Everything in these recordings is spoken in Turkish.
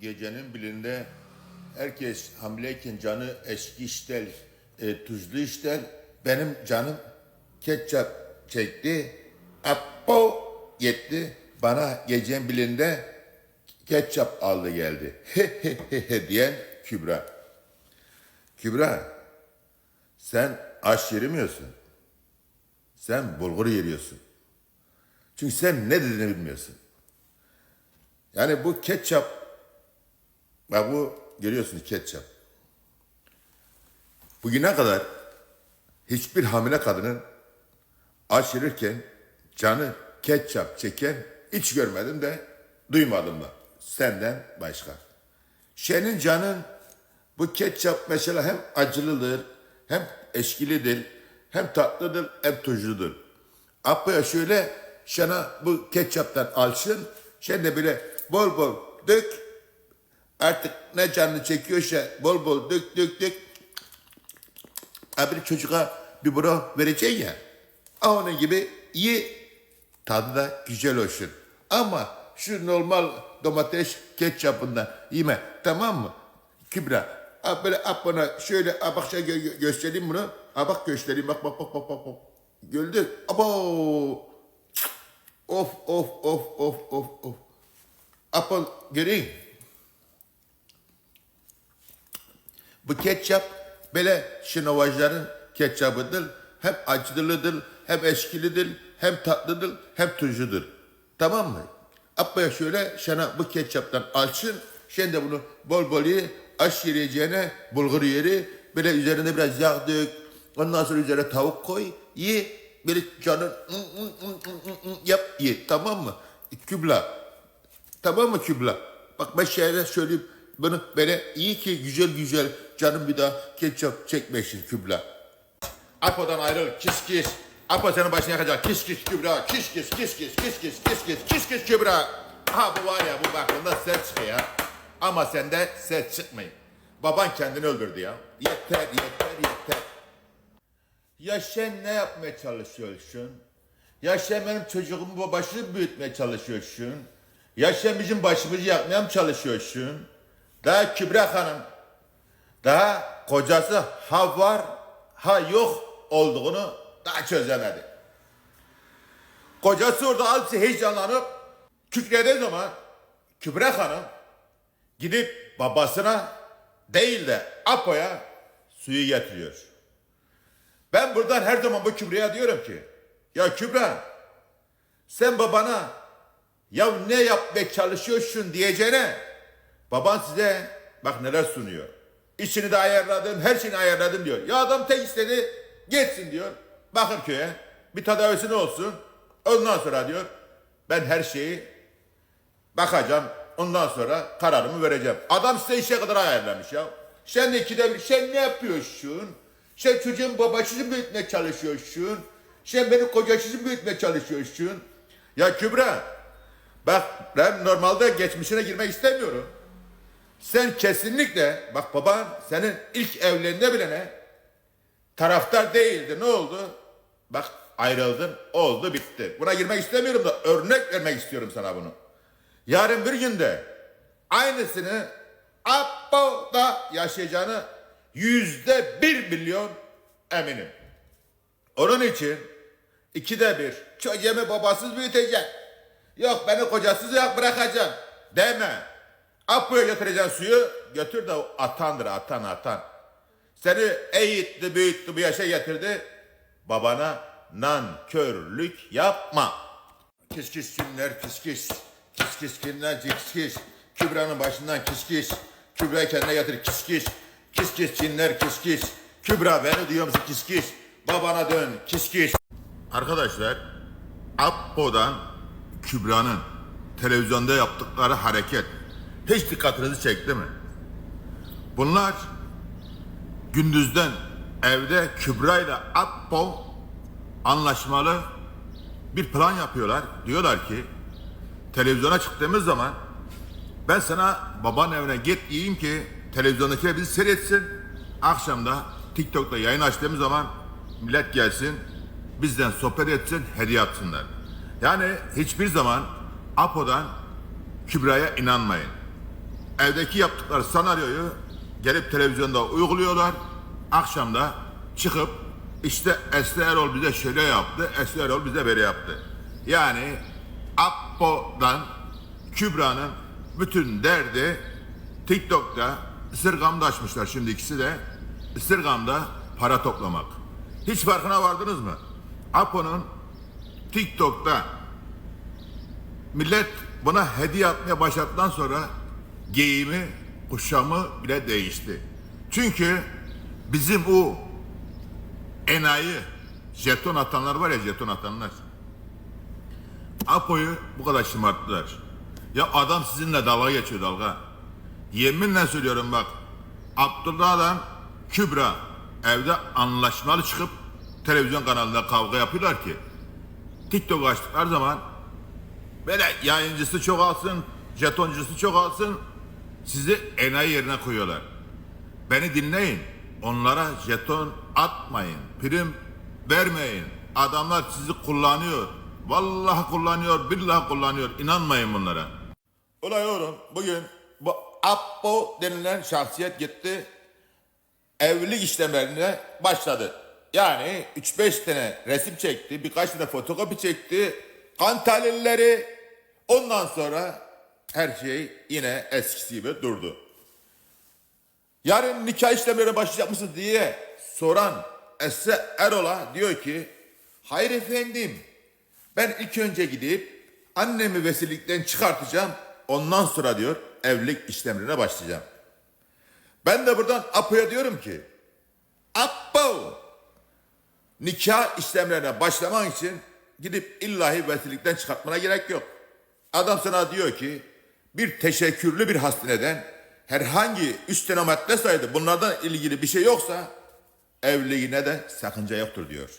gecenin birinde herkes hamileyken canı eski iştel, e, tuzlu iştel. Benim canım ketçap çekti. Apo yetti. Bana gecenin birinde ketçap aldı geldi. diyen Kübra. Kübra, sen aş yerimiyorsun. Sen bulgur yeriyorsun. Çünkü sen ne dediğini bilmiyorsun. Yani bu ketçap, bak bu görüyorsunuz ketçap. Bugüne kadar hiçbir hamile kadının aşırırken canı ketçap çeken hiç görmedim de duymadım da senden başka. Senin canın bu ketçap mesela hem acılıdır, hem eşkilidir, hem tatlıdır, hem tuzludur. Apoya şöyle sana bu ketçaptan alsın, sen de böyle bol bol dök. Artık ne canını çekiyorsa bol bol dök dök dök. Bir çocuğa bir bura vereceksin ya. Onun gibi ye. Tadı da güzel olsun. Ama şu normal domates ketçapından yeme. Tamam mı? Kübra. Ha böyle ha bana şöyle ha bak şey gö- gö- göstereyim bunu. Ha bak göstereyim bak bak bak bak bak. bak. Gördün? Abo. Of of of of of of. Apple göreyim. Bu ketçap böyle şınovajların ketçabıdır. Hem acılıdır, hem eşkilidir, hem tatlıdır, hem tuzludur. Tamam mı? Abbaya şöyle sana bu ketçaptan alsın. Sen de bunu bol bol ye. Aş yiyeceğine bulgur yeri. Böyle üzerine biraz yağ dök. Ondan sonra üzerine tavuk koy. Ye. Böyle canın yap ye. Tamam mı? Kübla. Tamam mı Kübra? Bak ben şehre söyleyeyim. Bunu böyle iyi ki güzel güzel canım bir daha ketçap çekmesin Kübra. Apo'dan ayrıl kis kis. Apo senin başına yakacak. Kis kis Kübra. Kis kis kis kis kis kis kis kis kis kis Kübra. Ha bu var ya bu bak bunda ses çıkıyor. Ama sende ses çıkmıyor. Baban kendini öldürdü ya. Yeter yeter yeter. Ya sen ne yapmaya çalışıyorsun? Ya sen benim çocuğumun babasını büyütmeye çalışıyorsun? Ya sen bizim başımızı yakmaya mı çalışıyorsun? Daha Kübra Hanım, daha kocası ha var ha yok olduğunu daha çözemedi. Kocası orada alçı heyecanlanıp kükrediği zaman Kübra Hanım gidip babasına değil de Apo'ya suyu getiriyor. Ben buradan her zaman bu Kübra'ya diyorum ki ya Kübra sen babana ya ne yapmaya çalışıyorsun diyeceğine baban size bak neler sunuyor. İçini de ayarladım, her şeyini ayarladım diyor. Ya adam tek istedi geçsin diyor. Bakırköy'e bir tedavisi ne olsun. Ondan sonra diyor ben her şeyi bakacağım. Ondan sonra kararımı vereceğim. Adam size işe kadar ayarlamış ya. Sen de ikide bir sen ne yapıyorsun? Sen çocuğun babasını büyütmeye çalışıyorsun. Sen benim kocasını büyütmeye çalışıyorsun. Ya Kübra bak ben normalde geçmişine girmek istemiyorum. Sen kesinlikle bak baban senin ilk evliliğinde bile ne? Taraftar değildi. Ne oldu? Bak ayrıldın. Oldu bitti. Buna girmek istemiyorum da örnek vermek istiyorum sana bunu. Yarın bir günde aynısını Apo'da yaşayacağını yüzde bir milyon eminim. Onun için ikide bir çocuğumu babasız büyütecek. Yok beni kocasız yak bırakacağım deme. Apo'ya götüreceksin suyu götür de atandır atan atan. Seni eğitti büyüttü bu yaşa getirdi. Babana nankörlük yapma. Kis kis kimler kis kis. Kis kis kimler kis kis. Kübra'nın başından kis kis. Kübra kendine getir kis kis. Kis kis cinler kis kis. Kübra beni duyuyor musun kis kis. Babana dön kis kis. Arkadaşlar Appo'dan Kübra'nın televizyonda yaptıkları hareket hiç dikkatinizi çekti mi? Bunlar gündüzden evde Kübra ile Appo anlaşmalı bir plan yapıyorlar. Diyorlar ki televizyona çıktığımız zaman ben sana baban evine git diyeyim ki televizyondakiler bizi seyretsin. Akşamda TikTok'ta yayın açtığımız zaman millet gelsin bizden sohbet etsin hediye atsınlar. Yani hiçbir zaman Apo'dan Kübra'ya inanmayın. Evdeki yaptıkları senaryoyu gelip televizyonda uyguluyorlar. Akşamda çıkıp işte Esra Erol bize şöyle yaptı, Esra Erol bize böyle yaptı. Yani Appo'dan Kübra'nın bütün derdi TikTok'ta ısırgamda açmışlar şimdi ikisi de. Isırgamda para toplamak. Hiç farkına vardınız mı? Apo'nun TikTok'ta millet buna hediye atmaya başladıktan sonra giyimi, kuşamı bile değişti. Çünkü bizim o enayi jeton atanlar var ya jeton atanlar. Apo'yu bu kadar şımarttılar. Ya adam sizinle dalga geçiyor dalga. Yeminle söylüyorum bak. Abdullah'la Kübra evde anlaşmalı çıkıp televizyon kanalında kavga yapıyorlar ki TikTok açtıkları zaman böyle yayıncısı çok alsın, jetoncusu çok alsın sizi enayi yerine koyuyorlar. Beni dinleyin. Onlara jeton atmayın. Prim vermeyin. Adamlar sizi kullanıyor. Vallahi kullanıyor, billahi kullanıyor. İnanmayın bunlara. Olay oğlum bugün bu Appo denilen şahsiyet gitti. Evlilik işlemlerine başladı. Yani 3-5 tane resim çekti, birkaç tane fotokopi çekti. Kan tahlilleri. Ondan sonra her şey yine eskisi gibi durdu. Yarın nikah işlemleri başlayacak mısın diye soran Esra Erol'a diyor ki hayır efendim ben ilk önce gidip annemi vesilikten çıkartacağım ondan sonra diyor evlilik işlemlerine başlayacağım. Ben de buradan Apo'ya diyorum ki Apo nikah işlemlerine başlaman için gidip illahi vesilikten çıkartmana gerek yok. Adam sana diyor ki bir teşekkürlü bir hastaneden herhangi üç tane madde saydı bunlardan ilgili bir şey yoksa evliliğine de sakınca yoktur diyor.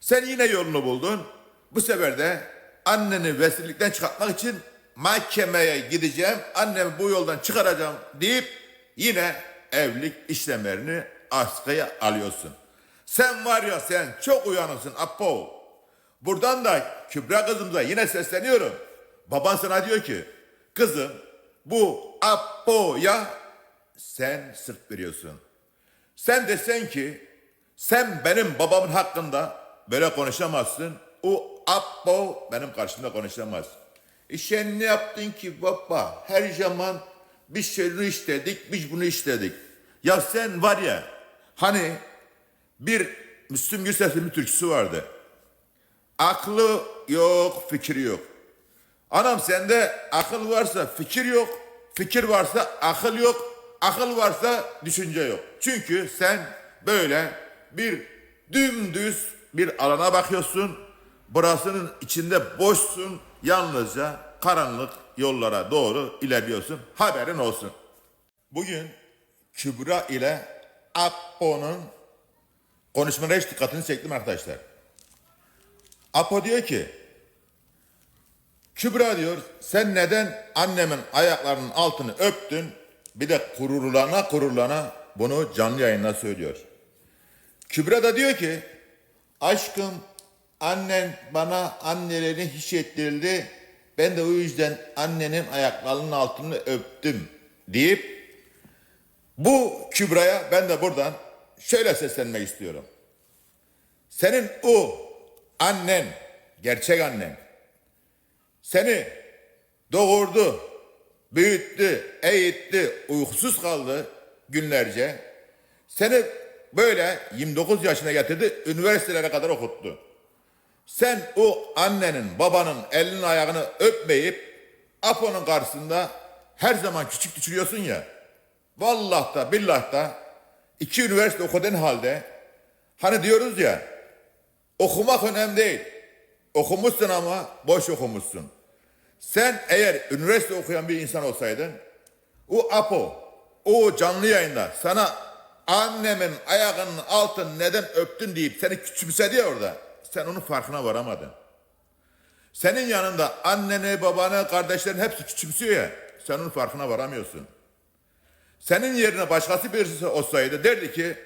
Sen yine yolunu buldun. Bu sefer de anneni vesilikten çıkartmak için mahkemeye gideceğim. Annemi bu yoldan çıkaracağım deyip yine evlilik işlemlerini askıya alıyorsun. Sen var ya sen çok uyanıksın Apo. Buradan da Kübra kızımıza yine sesleniyorum. Baban sana diyor ki kızım bu Apo'ya sen sırt veriyorsun. Sen desen ki sen benim babamın hakkında böyle konuşamazsın. O Apo benim karşımda konuşamaz. E sen ne yaptın ki baba? Her zaman biz şunu işledik, biz bunu işledik. Ya sen var ya hani bir Müslüm Gürses'in bir türküsü vardı. Aklı yok, fikri yok. Anam sende akıl varsa fikir yok, fikir varsa akıl yok, akıl varsa düşünce yok. Çünkü sen böyle bir dümdüz bir alana bakıyorsun, burasının içinde boşsun, yalnızca karanlık yollara doğru ilerliyorsun. Haberin olsun. Bugün Kübra ile Apo'nun konuşmalarına hiç dikkatini çektim arkadaşlar. Apo diyor ki, Kübra diyor sen neden annemin ayaklarının altını öptün bir de kururlana kururlana bunu canlı yayında söylüyor. Kübra da diyor ki aşkım annen bana annelerini hissettirdi ben de o yüzden annenin ayaklarının altını öptüm deyip bu Kübra'ya ben de buradan şöyle seslenmek istiyorum. Senin o annen, gerçek annen seni doğurdu, büyüttü, eğitti, uykusuz kaldı günlerce. Seni böyle 29 yaşına getirdi, üniversitelere kadar okuttu. Sen o annenin, babanın elini ayağını öpmeyip Apo'nun karşısında her zaman küçük düşürüyorsun ya. Vallahi da billah da iki üniversite okudun halde hani diyoruz ya okumak önemli değil. Okumuşsun ama boş okumuşsun. Sen eğer üniversite okuyan bir insan olsaydın, o Apo, o canlı yayında sana annemin ayağının altını neden öptün deyip seni küçümsedi ya orada. Sen onun farkına varamadın. Senin yanında anneni, babanı, kardeşlerin hepsi küçümsüyor ya. Sen onun farkına varamıyorsun. Senin yerine başkası birisi olsaydı derdi ki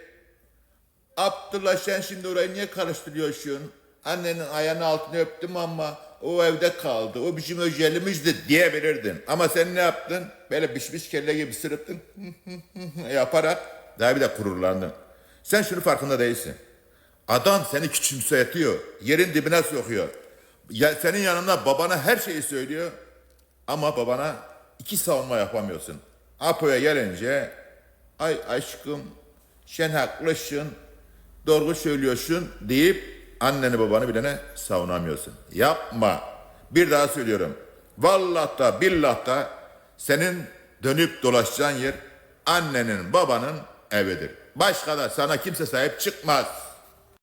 Abdullah sen şimdi orayı niye karıştırıyorsun? Annenin ayağını altını öptüm ama o evde kaldı, o bizim öcelimizdi diyebilirdin. Ama sen ne yaptın? Böyle pişmiş kelle gibi sırıttın yaparak daha bir de gururlandın. Sen şunu farkında değilsin. Adam seni küçümsetiyor, yerin dibine sokuyor. Ya, senin yanında babana her şeyi söylüyor ama babana iki savunma yapamıyorsun. Apo'ya gelince ay aşkım sen haklısın, doğru söylüyorsun deyip anneni babanı bilene savunamıyorsun. Yapma. Bir daha söylüyorum. Vallahi da billah da senin dönüp dolaşacağın yer annenin babanın evidir. Başka da sana kimse sahip çıkmaz.